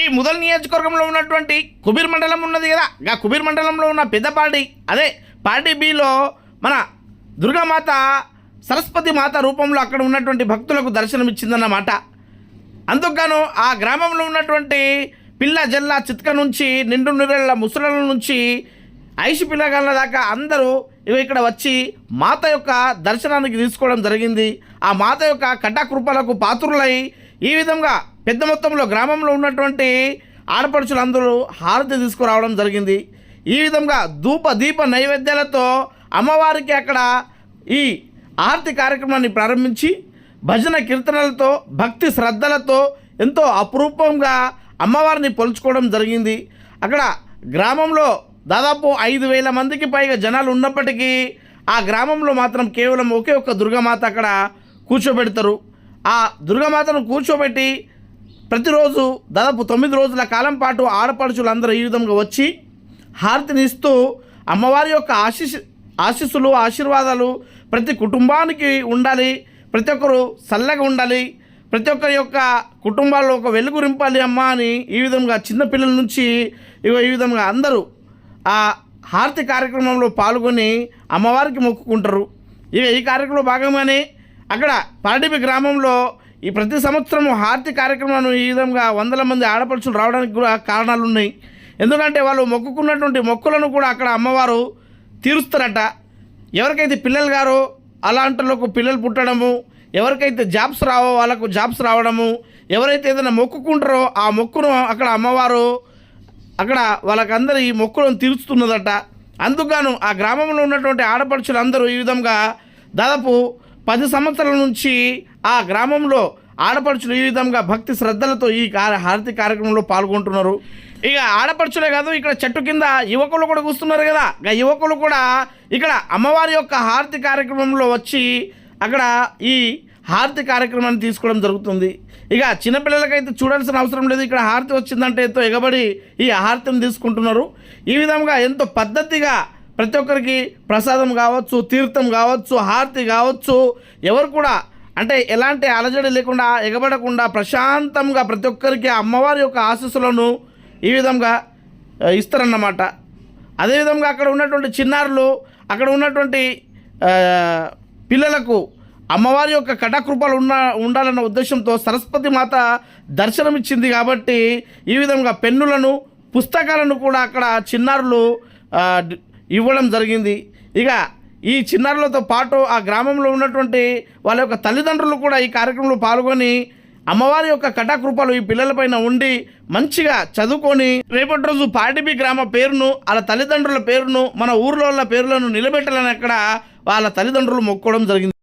ఈ ముదల్ నియోజకవర్గంలో ఉన్నటువంటి కుబీర్ మండలం ఉన్నది కదా. ఆ కుబీర్ మండలంలో ఉన్న పెద్దపాడి అదే పార్టీ బిలో మన దుర్గామాత సరస్వతి మాత రూపంలో అక్కడ ఉన్నటువంటి భక్తులకు దర్శనమిచ్చిందన్నమాట అందుకుగాను ఆ గ్రామంలో ఉన్నటువంటి పిల్ల జల్ల చిత్క నుంచి నిండు నిరళ్ళ ముసలల నుంచి ఐషి పిల్లగాళ్ళ దాకా అందరూ ఇక్కడ వచ్చి మాత యొక్క దర్శనానికి తీసుకోవడం జరిగింది. ఆ మాత యొక్క కటాకృపలకు పాత్రులై ఈ విధంగా పెద్ద మొత్తంలో గ్రామంలో ఉన్నటువంటి ఆడపడుచులందరూ హారతి తీసుకురావడం జరిగింది. ఈ విధంగా ధూప దీప నైవేద్యాలతో అమ్మవారికి అక్కడ ఈ ఆర్తి కార్యక్రమాన్ని ప్రారంభించి భజన కీర్తనలతో భక్తి శ్రద్ధలతో ఎంతో అపురూపంగా అమ్మవారిని పొలుచుకోవడం జరిగింది. అక్కడ గ్రామంలో దాదాపు ఐదు వేల మందికి పైగా జనాలు ఉన్నప్పటికీ ఆ గ్రామంలో మాత్రం కేవలం ఒకే ఒక్క దుర్గామాత అక్కడ కూర్చోబెడతారు. ఆ దుర్గామాతను కూర్చోబెట్టి ప్రతిరోజు దాదాపు తొమ్మిది రోజుల కాలం పాటు ఆడపడుచులందరూ ఈ విధంగా వచ్చి హారతిని ఇస్తూ అమ్మవారి యొక్క ఆశీస్ ఆశీస్సులు ఆశీర్వాదాలు ప్రతి కుటుంబానికి ఉండాలి. ప్రతి ఒక్కరు చల్లగా ఉండాలి. ప్రతి ఒక్కరి యొక్క కుటుంబాల్లో ఒక వెలుగు రింపాలి అమ్మ అని ఈ విధంగా చిన్నపిల్లల నుంచి ఇగో ఈ విధంగా అందరూ ఆ హారతి కార్యక్రమంలో పాల్గొని అమ్మవారికి మొక్కుకుంటారు. ఇక ఈ కార్యక్రమంలో భాగంగానే అక్కడ పాడిపి గ్రామంలో ఈ ప్రతి సంవత్సరం హారతి కార్యక్రమాలను ఈ విధంగా వందల మంది ఆడపడుచులు రావడానికి కూడా కారణాలు ఉన్నాయి ఎందుకంటే వాళ్ళు మొక్కుకున్నటువంటి మొక్కులను కూడా అక్కడ అమ్మవారు తీరుస్తారట. ఎవరికైతే పిల్లలు గారో అలాంటి పిల్లలు పుట్టడము ఎవరికైతే జాబ్స్ రావో వాళ్ళకు జాబ్స్ రావడము ఎవరైతే ఏదైనా మొక్కుకుంటారో ఆ మొక్కును అక్కడ అమ్మవారు అక్కడ వాళ్ళకందరూ ఈ మొక్కులను తీరుస్తున్నదట. అందుకుగాను ఆ గ్రామంలో ఉన్నటువంటి ఆడపడుచులందరూ ఈ విధంగా దాదాపు పది సంవత్సరాల నుంచి ఆ గ్రామంలో ఆడపడుచులు ఈ విధంగా భక్తి శ్రద్ధలతో ఈ కార్య హారతి కార్యక్రమంలో పాల్గొంటున్నారు. ఇక ఆడపడుచులే కాదు ఇక్కడ చెట్టు కింద యువకులు కూడా కూస్తున్నారు కదా. ఇక యువకులు కూడా ఇక్కడ అమ్మవారి యొక్క హారతి కార్యక్రమంలో వచ్చి అక్కడ ఈ హారతి కార్యక్రమాన్ని తీసుకోవడం జరుగుతుంది. ఇక చిన్నపిల్లలకైతే చూడాల్సిన అవసరం లేదు. ఇక్కడ హారతి వచ్చిందంటే ఎంతో ఎగబడి ఈ హారతిని తీసుకుంటున్నారు. ఈ విధంగా ఎంతో పద్ధతిగా ప్రతి ఒక్కరికి ప్రసాదం కావచ్చు తీర్థం కావచ్చు హారతి కావచ్చు ఎవరు కూడా అంటే ఎలాంటి అలజడి లేకుండా ఎగబడకుండా ప్రశాంతంగా ప్రతి ఒక్కరికి అమ్మవారి యొక్క ఆశీస్సులను ఈ విధంగా ఇస్తారన్నమాట. అదేవిధంగా అక్కడ ఉన్నటువంటి చిన్నారులు అక్కడ ఉన్నటువంటి పిల్లలకు అమ్మవారి యొక్క కటాకృపలు ఉన్న ఉండాలన్న ఉద్దేశంతో సరస్వతి మాత దర్శనమిచ్చింది కాబట్టి ఈ విధంగా పెన్నులను పుస్తకాలను కూడా అక్కడ చిన్నారులు ఇవ్వడం జరిగింది. ఇక ఈ చిన్నారులతో పాటు ఆ గ్రామంలో ఉన్నటువంటి వాళ్ళ యొక్క తల్లిదండ్రులు కూడా ఈ కార్యక్రమంలో పాల్గొని అమ్మవారి యొక్క కటాకృపలు ఈ పిల్లలపైన ఉండి మంచిగా చదువుకొని రేపటి రోజు పాటిబి గ్రామ పేరును వాళ్ళ తల్లిదండ్రుల పేరును మన ఊర్లో పేర్లను నిలబెట్టాలని అక్కడ వాళ్ళ తల్లిదండ్రులు మొక్కోవడం జరిగింది.